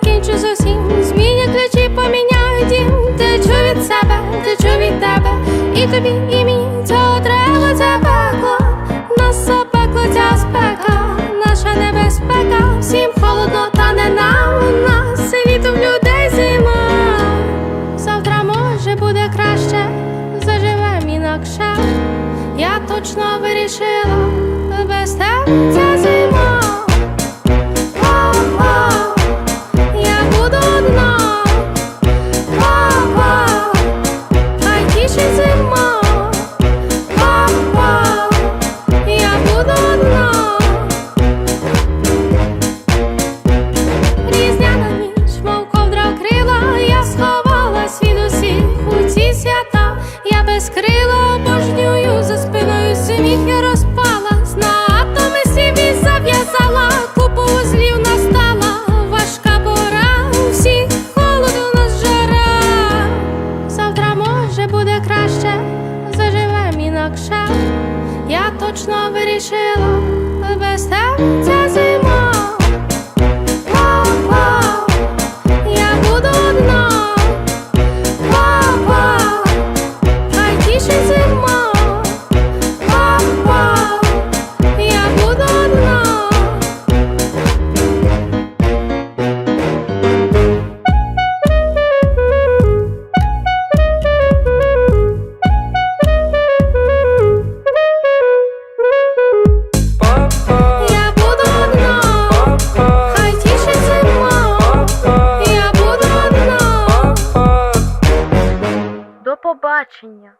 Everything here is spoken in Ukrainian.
покінчу з усім Зміню ключі, поміняю дім, течу від себе, течу від тебе, і тобі, і мені цього треба. Це пекло, нас запекло ця спека, наша небезпека, всім холодно, та не нам. У нас світу людей зима. Завтра може буде краще, заживем інакше. Я точно вирішила. Без обожнюю за спиною сміх я розпалась на атоми сіві зав'язала, купу злів настала, важка пора, у всіх холод у нас жара. Завтра може буде краще, заживем інакше. Я точно вирішила, без тебе побачення.